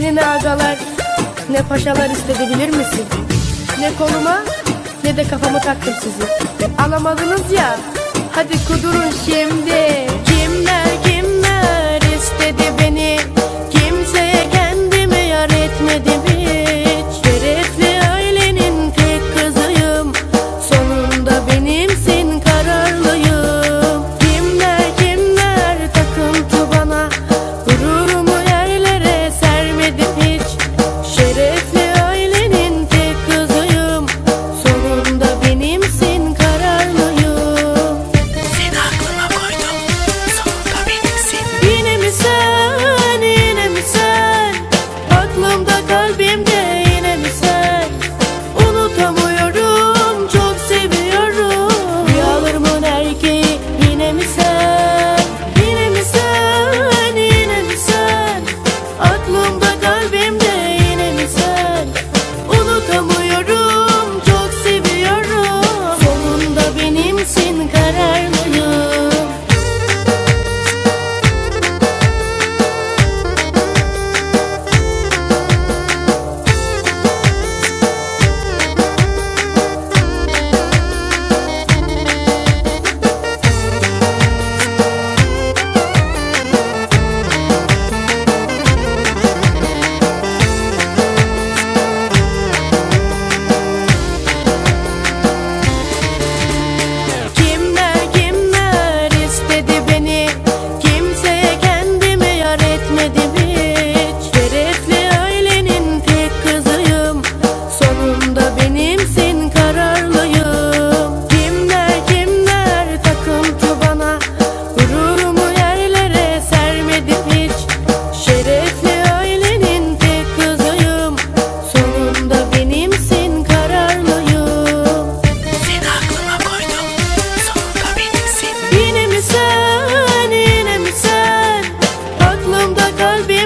Beni ne agalar ne paşalar istedi bilir misin? Ne koluma ne de kafamı taktım sizi. Alamadınız ya hadi kudurun şimdi. te.